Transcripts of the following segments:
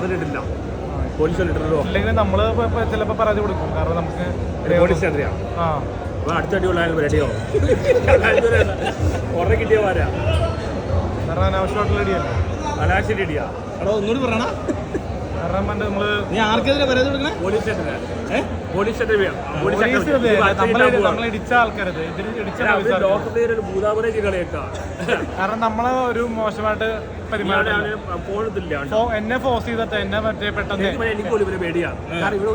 അതിലിട്ടില്ല police ഇട്ടിട്ടോ അല്ലെങ്കിൽ നമ്മൾ ചിലപ്പോൾ പരാതി കൊടുക്കും. കാരണം നമുക്ക് പോലീസ് സ്റ്റേഷനിലാണ് ആ. അടുത്ത അടുത്തടിയുള്ള റെഡിയോ കുറെ കിട്ടിയ പോരാ കാരണം അനാവശ്യമായിട്ടുള്ള ഇടിയല്ലേ? അനാശരി ഇടിയാ. എടോ ഒന്നുകൂടി പറയണ? ആർക്കെതിരെ പരാതി കൊടുക്കണേ? പോലീസ് കാരണം നമ്മളെ ഒരു മോശമായിട്ട് എന്നെ ഫോഴ്സ് ചെയ്തിട്ട് എന്നെ മറ്റേ പെട്ടെന്ന് എനിക്ക് ഒരു പേടിയാണ് കാരണം ഇവിടെ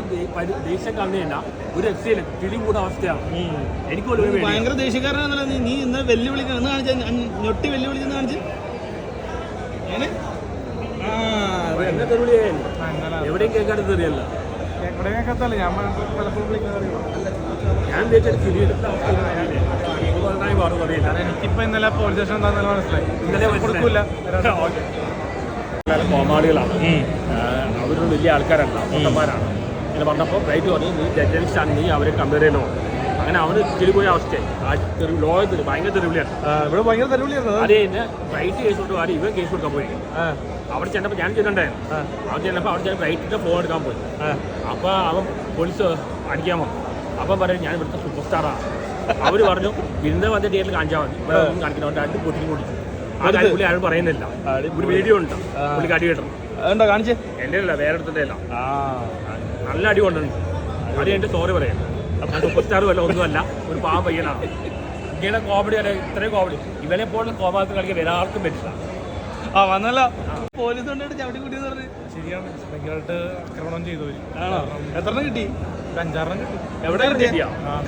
ദേഷ്യം കണ്ണുകഴിഞ്ഞാൽ ഒരു രക്ഷയില്ല. കിളി കൂടെ അവസ്ഥയാണ് എനിക്ക് ഭയങ്കര ദേഷ്യക്കാരനാണെന്നല്ല നീ? ഇന്ന് വെല്ലുവിളിക്കാൻ കാണിച്ചു കാണിച്ച ഞൊട്ടി വെല്ലുവിളിച്ചെന്ന് കാണിച്ച്? എവിടെയും കേൾക്കാതെ തെറിയല്ല. എവിടെ കേൾക്കത്തല്ല ഞാൻ പലപ്പോഴും ഞാൻ എനിക്കിപ്പോ ഇന്നലെ പോലീസ് സ്റ്റേഷൻ എന്താണെന്ന് മനസ്സിലായി. ഇന്നലെ കൊടുക്കൂല. കോമാളികളാണ്. അവരൊരു വലിയ ആൾക്കാരല്ല പൊട്ടന്മാരാണ്. ഇങ്ങനെ പറഞ്ഞപ്പോൾ റൈറ്റ് പറഞ്ഞു നീ ജഡ്ജൻസാണ് നീ അവരെ കമ്പയർ ചെയ്യണോ? അങ്ങനെ അവന് തിരി പോയ അവസ്ഥയായി. ലോകത്തിൽ ഭയങ്കര തെരുവിളിയാണ്. ഇവിടെ ഭയങ്കര തെരുവിളിയാണ് അത് റൈറ്റ് കേസ് കൊടുത്ത് ആരും ഇവൻ കേസ് കൊടുക്കാൻ പോയി. അവിടെ ചെന്നപ്പോൾ ഞാൻ ചെന്നുണ്ടായിരുന്നു അവിടെ ചെന്നപ്പോൾ അവിടെ ചെന്നപ്പോൾ റൈറ്റിന്റെ ഫോൺ എടുക്കാൻ പോയി. അപ്പോൾ അവൻ പോലീസ് അടിക്കാൻ വന്നു. അപ്പം പറയും ഞാൻ ഇവിടുത്തെ സൂപ്പർ സ്റ്റാറാണ് അവർ പറഞ്ഞു ഇന്ന് വന്ന തിയേറ്ററിൽ കാണിച്ചാൽ മതി. ഇവിടെ ഒന്നും കാണിക്കണം രണ്ട് പൊട്ടിക്കും കൂടി ആ കാര്യം പുള്ളി ആരും പറയുന്നില്ല. ഒരു വീഡിയോ ഉണ്ട്. പുള്ളിക്ക് അടി കിട്ടണം കാണിച്ച്? എന്റെ അല്ല വേറെ അടുത്തിന്റെ അല്ല. ആ. നല്ല അടി കൊണ്ടുണ്ട് അത് എന്റെ സോറി പറയാം. സൂപ്പർ സ്റ്റാറും അല്ല ഒന്നുമല്ല ഒരു പാവ പയ്യനാണ്. ഇങ്ങനെ കോമഡി അല്ല ഇത്രയും കോമഡി ഇവനെ പോലുള്ള കോമാക്ക് കളിക്കാൻ വേറെ ആർക്കും പറ്റില്ല. ആ വന്നല്ലോ. പോലീസ് കൊണ്ടിട്ട് ചവിട്ടി പറഞ്ഞു. ശരിയാണ്. ഭയങ്കരമായിട്ട് ആക്രമണം ചെയ്തു. ആണോ? എത്ര കിട്ടി? അഞ്ചാറെണ്ണം കിട്ടി. എവിടെ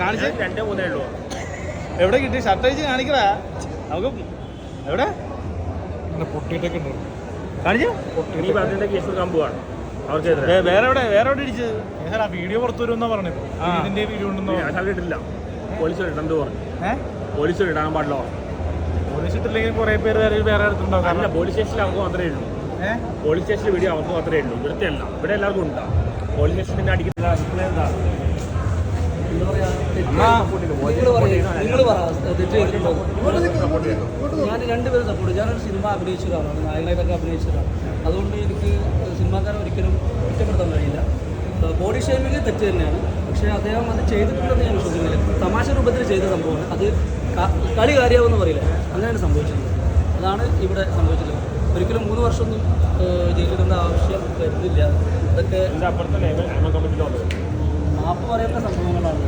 കാണിച്ചേ? രണ്ടേ മൂന്നേ ഉള്ളൂ. എവിടെ കിട്ടി? ഷർട്ട് അഴിച്ച് കാണിക്കടാ. നമുക്ക് എവിടെ? പൊട്ടിയിട്ടൊക്കെ ഉണ്ട്. കാണിച്ചു? കേസ് പോവാണ്. വേറെ എവിടെ? വേറെ എവിടെ ഇടിച്ചത് ഏ സാർ ആ വീഡിയോ പുറത്തു വരുമെന്നാ പറഞ്ഞത്. ഇതിന്റെ വീഡിയോ ഉണ്ടെന്നോ ഞാൻ ഇട്ടില്ല പോലീസ് പറഞ്ഞു. പോലീസ് ഇടാൻ പാടില്ല. പോലീസ് ഇട്ടില്ലെങ്കിൽ കുറെ പേര് വേറെ വേറെ അടുത്തുണ്ടാവും. അല്ല കാരണം പോലീസ് സ്റ്റേഷനിൽ അവർക്ക് മാത്രമേ ഉള്ളൂ. പോലീസ് സ്റ്റേഷനിൽ വീഡിയോ അവർക്ക് മാത്രമേ ഉള്ളൂ. ഇവിടുത്തെ അല്ല. ഇവിടെ എല്ലാവർക്കും ഉണ്ടാ. പോലീസ് സ്റ്റേഷനിൽ അടിക്കുന്ന display എന്താ നിങ്ങൾ പറ തെറ്റ് ചെയ്തിട്ടുണ്ടോ? ഞാൻ രണ്ടുപേരും സപ്പോർട്ട് ഞാനൊരു സിനിമ അഭിനയിച്ച ഒരാളാണ് നായകനായിട്ടൊക്കെ അഭിനയിച്ച ഒരാളാണ് അതുകൊണ്ട് എനിക്ക് സിനിമാക്കാരെ ഒരിക്കലും കുറ്റപ്പെടുത്താൻ കഴിയില്ല. ബോഡി ഷേമിങ് തെറ്റ് തന്നെയാണ്. പക്ഷേ അദ്ദേഹം അത് ചെയ്തിട്ടുണ്ടെന്ന് ഞാൻ വിശ്വസിക്കുന്നില്ല. തമാശ രൂപത്തിൽ ചെയ്ത സംഭവമാണ്. അത് കളി കാര്യമാവെന്ന് പറയില്ല? അങ്ങനെയാണ് സംഭവിച്ചിട്ടുള്ളത് അതാണ് ഇവിടെ സംഭവിച്ചിട്ടുള്ളത് ഒരിക്കലും മൂന്ന് വർഷമൊന്നും ജയിലിടേണ്ട ആവശ്യം വരുന്നില്ല. ഇതൊക്കെ കമ്മിറ്റിയിലുണ്ട് മാപ്പ് പറയേണ്ട സംഭവങ്ങളാണ്.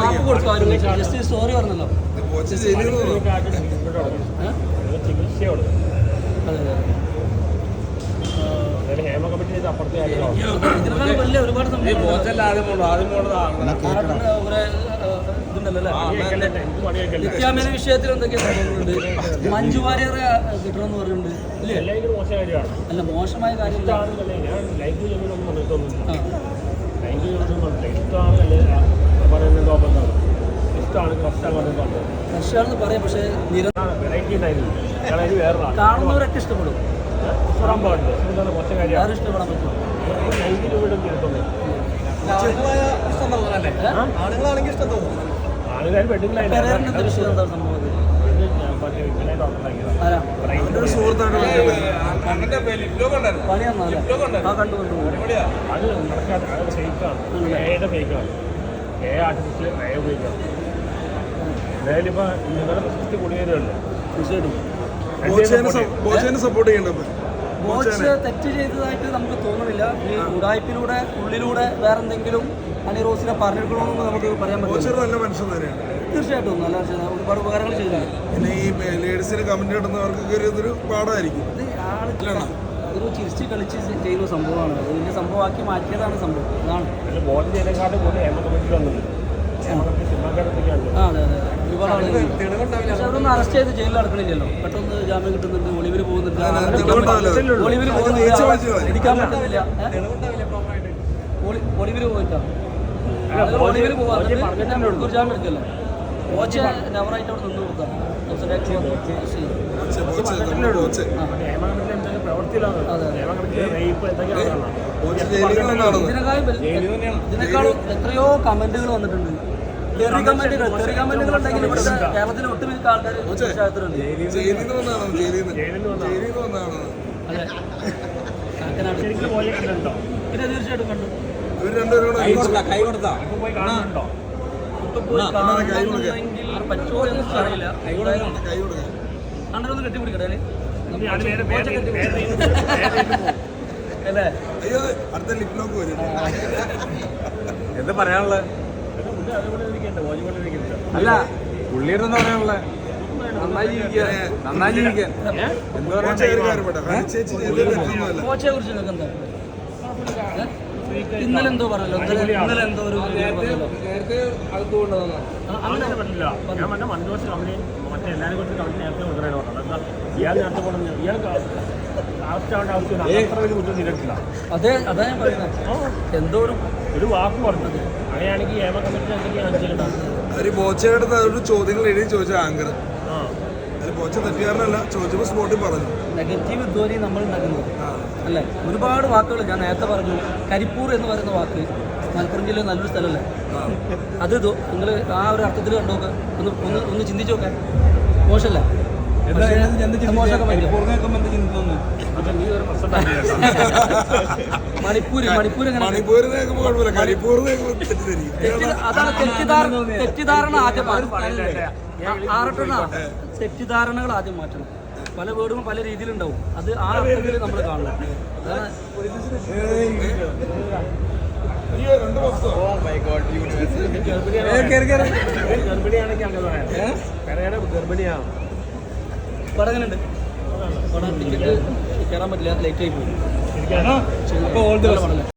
മാപ്പ് കൊടുത്തു ആരും. ജസ്റ്റ് സോറി പറഞ്ഞല്ലോ. അതെ അതെ ഒരുപാട് സംഭവങ്ങൾ നിത്യാമേന വിഷയത്തിൽ എന്തൊക്കെയാ സംഭവങ്ങളുണ്ട് മഞ്ജു വാര്യർ കിട്ടണമെന്ന് പറഞ്ഞിട്ടുണ്ട് അല്ല മോശമായ കാര്യം പറയാം പക്ഷേ കാണുന്നവരൊക്കെ ഇഷ്ടപ്പെടും. ഇഷ്ടപ്പെടാൻ പറ്റും ലൈഫിൽ വീണ്ടും തിരുത്തുന്നത് ആളുകാർ വെഡിങ്ങിലായിട്ട് പെരേറിന്റെ വിഷയം എന്താ സംഭവം ഇത്? ഞാൻ പറഞ്ഞ ഇങ്ങനെ ഡോക്ടറാക്കിയതാണ് ആരാ? ബ്രെയിൻ പണിയാന്നല്ലേ ആ കണ്ടു കണ്ടു അത് നടക്കാത്ത അത് ഫേക്കാണ്. ഏയുടെ ഫേക്കാണ്. ഏ ആർട്ടിഫിഷ്യൽ ഏ ഉപയോഗിക്കാം. എന്തായാലും ഇപ്പൊ നിങ്ങളുടെ പ്രശസ്തി കൂടി വരുമല്ലോ തീർച്ചയായിട്ടും സപ്പോർട്ട് ചെയ്യേണ്ടത്. ബോച്ച് തെറ്റ് ചെയ്തതായിട്ട് നമുക്ക് തോന്നുന്നില്ല. ഈ ഉടായ്പിലൂടെ ഉള്ളിലൂടെ വേറെ എന്തെങ്കിലും അണി റോസിനെ പറഞ്ഞെടുക്കണമെന്ന് നമുക്ക് പറയാൻ പറ്റും നല്ല മനുഷ്യൻ തന്നെയാണ് തീർച്ചയായിട്ടും നല്ല ഒരുപാട് ഉപകാരങ്ങൾ ചെയ്തിട്ടുണ്ട്. പിന്നെ ഈ ലേഡീസിന് കമന്റ് കിട്ടുന്നവർക്കൊക്കെ ഒരു ഇതൊരു പാടായിരിക്കും ഇത് ആൾ ഒരു ചിരിച്ച് കളിച്ച് ചെയ്യുന്ന സംഭവമാണ്. അത് വലിയ സംഭവമാക്കി മാറ്റിയതാണ് സംഭവം. അതാണ്. ബോൾ ബോധം ചെയ്തേക്കാട്ടും കൂടുതൽ ഹേമ വന്നത് അതെ അതെ ഒരുപാട് ആളുകൾ പക്ഷെ അവരൊന്നും അറസ്റ്റ് ചെയ്ത് ജയിലിൽ പെട്ടെന്ന് ജാമ്യം കിട്ടുന്നുണ്ട് ഒളിവിൽ പോകുന്നുണ്ട്. ഒളിവിൽ പോകുന്നുണ്ട്. പറ്റുന്നില്ല. ഒളിവിൽ പോയിട്ടാ? ഒളിവിൽ ജാമ്യം എടുക്കല്ലോ. കോച്ച് നെവറായിട്ട് അവിടെ നിന്ന് ഇതിനേക്കാളും എത്രയോ കമന്റുകൾ വന്നിട്ടുണ്ട്. തെറി കമന്റുകൾ തെറി കമന്റുകൾ ഉണ്ടെങ്കിൽ ഇവിടുത്തെ കേരളത്തിലെ ഒട്ടുമിക്ക ആൾക്കാർ ജയിലിൽ നിന്ന് ജയിലിൽ നിന്ന്. അതെ. പിന്നെ തീർച്ചയായിട്ടും കണ്ടു. ഇവർ രണ്ടുപേരും പോയി പോയി പറ്റുമോ എന്ന് അറിയില്ല. കൈ കെട്ടിപ്പിടിക്കട്ടെ അല്ലേ? അയ്യോ അടുത്ത വരും. എന്താ പറയാനുള്ളത്? അല്ല പുള്ളിയുടെ എന്താ പറയാനുള്ള? നന്നായി ജീവിക്കാൻ ജീവിക്കാൻ എന്താ പറയാ ഇന്നലെ എന്തോ പറഞ്ഞല്ലോ? ഇന്നലെ എന്തോ ഒരു പറഞ്ഞല്ലോ. അത് അങ്ങനെ അങ്ങനെ പറ്റില്ല ഞാൻ പറഞ്ഞ മന്ദോഷ കമ്പനി മറ്റേ എല്ലാവരും കുറിച്ച് കമ്പനി നേരത്തെ ഇയാൾ നേരത്തെ കൊണ്ടുവന്നു ഇയാൾ അതെ അതാ ഞാൻ പറയുന്നത് എന്തോ ഒരു ഒരു വാക്ക് പറഞ്ഞത്. അവർ ബോച്ചയുടെ ഒരു ചോദ്യങ്ങൾ എഴുതി ചോദിച്ച ആങ്കർ. ആ. അതിൽ ബോച്ച തെറ്റുകാരനല്ല ചോദിച്ചപ്പോൾ സ്പോട്ടിൽ പറഞ്ഞു. നെഗറ്റീവ് ധ്വനി നമ്മൾ ആ. അല്ലേ? ഒരുപാട് വാക്കുകൾ ഞാൻ നേരത്തെ പറഞ്ഞു. കരിപ്പൂർ എന്ന് പറയുന്ന വാക്ക് മലപ്പുറം ജില്ലയിൽ നല്ലൊരു സ്ഥലമല്ലേ? അത് നിങ്ങൾ ആ ഒരു അർത്ഥത്തിൽ കണ്ടോക്കെ. ഒന്ന് ഒന്ന് ഒന്ന് ചിന്തിച്ചു നോക്കാൻ മോശമല്ല? മണിപ്പൂർ മണിപ്പൂർ അതാണ് തെറ്റിദ്ധാരണ തെറ്റിദ്ധാരണ ആദ്യം തെറ്റിദ്ധാരണകൾ ആദ്യം മാറ്റണം. പല വേർഡും പല രീതിയിലുണ്ടാവും. അത് ആ അർത്ഥത്തിൽ നമ്മൾ കാണണം. ഗർഭിണിയാണെങ്കിൽ അങ്ങനെ പറയാം. ഗർഭിണിയാണ്. പടം എങ്ങനെയുണ്ട്? പടം ടിക്കറ്റ് കയറാൻ പറ്റില്ല ലേറ്റ് ആയി പോയി. അപ്പോൾ ഓൾ ദി ബെസ്റ്റ്